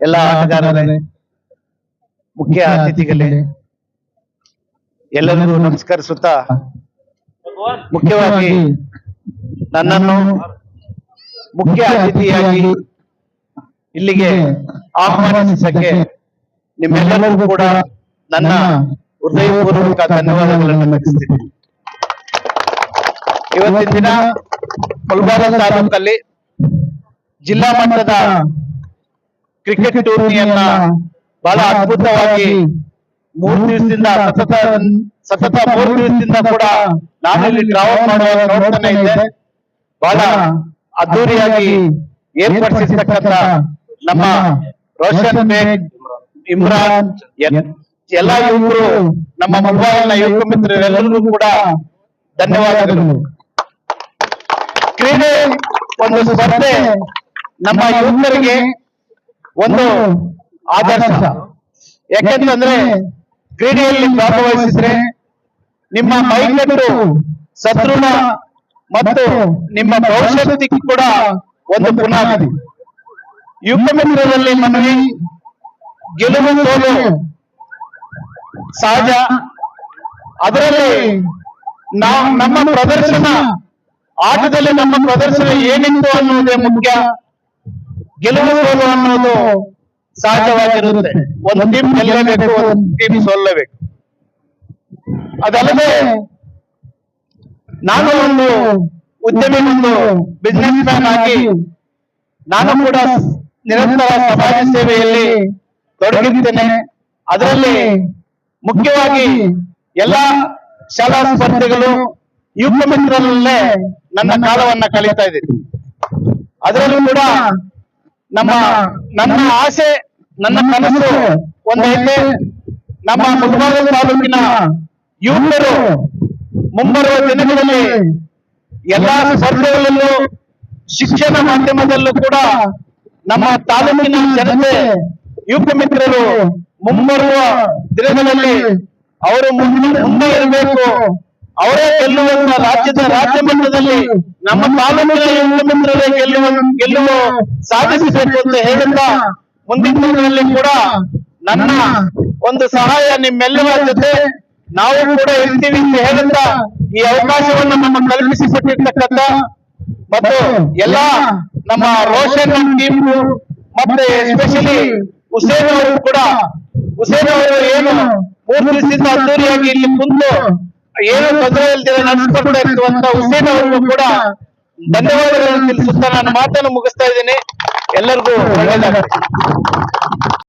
ಎಲ್ಲ ಆಟಗಾರರೇ ಮುಖ್ಯ ಅತಿಥಿಗಳೇ. ಎಲ್ಲರಿಗೂ ನಮಸ್ಕರಿಸುತ್ತಾ ಮುಖ್ಯವಾಗಿ ನನ್ನನ್ನು ಮುಖ್ಯ ಅತಿಥಿಯಾಗಿ ಇಲ್ಲಿಗೆ ಆಹ್ವಾನಿಸಕ್ಕೆ ನಿಮ್ಮೆಲ್ಲರಿಗೂ ಕೂಡ ನನ್ನ ಹೃದಯಪೂರ್ವಕ ಧನ್ಯವಾದಗಳನ್ನು ಅರ್ಪಿಸ್ತೀನಿ ಇವತ್ತಿನ ದಿನ ಮುಳಬಾಗ ತಾಲೂಕಲ್ಲಿ ಜಿಲ್ಲಾ ಮಟ್ಟದ ಕ್ರಿಕೆಟ್ ಟೂರ್ನಿಯನ್ನ ಬಹಳ ಅದ್ಭುತವಾಗಿ ಮೂರು ದಿವಸದಿಂದ ಸತತ ಸತತ ಮೂರು ದಿವಸದಿಂದ ಕೂಡ ನಾನು ಇಲ್ಲಿ ಟ್ರಾವೆಲ್ ಮಾಡುವಾಗ ನೋಡ್ತಾನೆ ಇದ್ದೆ ಬಹಳ ಅದ್ದೂರಿಯಾಗಿ ಏರ್ಪಡಿಸಿರ್ತಕ್ಕಂಥ ನಮ್ಮ ರೋಷನ್ ಬೇಗ್ ಇಮ್ರಾನ್ ಎಲ್ಲಾ ಎಲ್ಲ ಯುವಕರು ನಮ್ಮ ಮೊಬೈಲ್ನ ಯುವಕ ಮಿತ್ರರೆಲ್ಲರಿಗೂ ಕೂಡ ಧನ್ಯವಾದಗಳು. ಕ್ರೀಡೆ ಒಂದು ಸ್ಪರ್ಧೆ ನಮ್ಮ ಯುವಕರಿಗೆ ಒಂದು ಆದರ್ಶ. ಯಾಕೆಂತಂದ್ರೆ ಕ್ರೀಡೆಯಲ್ಲಿ ಭಾಗವಹಿಸಿದ್ರೆ ನಿಮ್ಮ ಮೈಕಟ್ಟು ಸದೃಢ ಮತ್ತು ನಿಮ್ಮ ಭವಿಷ್ಯತ್ತಿಗೆ ಕೂಡ ಒಂದು ಬುನಾದಿ ಯುವ ಮಿತ್ರರಲ್ಲಿ ಮನವಿ ಗೆಲುವು ಸೋಲು ಸಹಜ ಅದರಲ್ಲಿ ನಾವು ನಮ್ಮ ಪ್ರದರ್ಶನ ಆಟದಲ್ಲಿ ನಮ್ಮ ಪ್ರದರ್ಶನ ಏನಿತ್ತು ಅನ್ನೋದೇ ಮುಖ್ಯ. ಗೆಲುವು ಸೋಲು ಅನ್ನೋದು ಸಹಜವಾಗಿರುತ್ತೆ ಒಂದು ಟೀಮ್ ಗೆಲ್ಲಬೇಕು ಒಂದು ಟೀಮ್ ಸೋಲ್ಲಬೇಕು ಅದಲ್ಲದೆ ನಾನು ಒಂದು ಉದ್ಯಮಿ ಒಂದು ಬಿಸ್ನೆಸ್ ಮ್ಯಾನ್ ಆಗಿ ನಾನು ಕೂಡ ನಿರಂತರ ಸಮಾಜ ಸೇವೆಯಲ್ಲಿ ತೊಡಗಿದ್ದೇನೆ ಅದರಲ್ಲಿ ಮುಖ್ಯವಾಗಿ ಎಲ್ಲಾ ಶಾಲಾ ಸ್ಪರ್ಧೆಗಳು ಯುವ ಮಿತ್ರರಲ್ಲೇ ನನ್ನ ಕಾಲವನ್ನ ಕಳೀತಾ ಇದ್ದೀನಿ ಅದರಲ್ಲೂ ಕೂಡ ನಮ್ಮ ನನ್ನ ಆಸೆ ನನ್ನ ಕನಸು ಒಂದೈತೆ ನಮ್ಮ ಮುಂಬರ ತಾಲೂಕಿನ ಯುವಕರು ಮುಂಬರುವ ದಿನಗಳಲ್ಲಿ ಎಲ್ಲಾ ಸ್ಪರ್ಧೆಗಳಲ್ಲೂ ಶಿಕ್ಷಣ ಮಾಧ್ಯಮದಲ್ಲೂ ಕೂಡ ನಮ್ಮ ತಾಲೂಕಿನ ಜನತೆ ಯುವಕ ಮಿತ್ರರು ಮುಂಬರುವ ದಿನಗಳಲ್ಲಿ ಅವರು ಮುಂದೆ ಮುಂದೆ ಇರಬೇಕು. ಅವರೇ ಗೆಲ್ಲುವಂತ ರಾಜ್ಯದ ರಾಜ್ಯ ಮಟ್ಟದಲ್ಲಿ ನಮ್ಮ ತಾಲೂಕಿನ ಗೆಲ್ಲುವ ಗೆಲ್ಲುವ ಸಾಧಿಸಬೇಕು ಅಂತ ಹೇಳುತ್ತಾ ಮುಂದಿನ ದಿನಗಳಲ್ಲಿ ಕೂಡ ನನ್ನ ಒಂದು ಸಹಾಯ ನಿಮ್ಮೆಲ್ಲರ ಜೊತೆ ನಾವು ಕೂಡ ಇರ್ತೀವಿ ಅಂತ ಹೇಳುತ್ತಾ ಈ ಅವಕಾಶವನ್ನು ನಮ್ಮ ಕಲ್ಪಿಸಿಕೊಟ್ಟಿರ್ತಕ್ಕಂಥ ಮತ್ತು ಎಲ್ಲಾ ನಮ್ಮ ರೋಷನ್ ಟೀಮ್ ಮತ್ತೆ ಎಸ್ಪೆಷಲಿ ಹುಸೇನ್ ಅವರು ಕೂಡ ಹುಸೇನ್ ಅವರು ಏನು ಮೂರು ದಿವಸದಿಂದ ಅದ್ದೂರಿಯಾಗಿ ಇಲ್ಲಿ ಕುಂತು ಏನು ತೊಂದರೆ ಇಲ್ದಿರ ನಡೆಸ್ಕೊಂಡು ಇರುವಂತ ಹುಸೇನ್ ಅವರಿಗೂ ಕೂಡ ಧನ್ಯವಾದಗಳನ್ನು ತಿಳಿಸುತ್ತಾ ನಾನು ಮಾತನ್ನು ಮುಗಿಸ್ತಾ ಇದ್ದೀನಿ. ಎಲ್ಲರಿಗೂ ಒಳ್ಳೆಯದಾಗಲಿ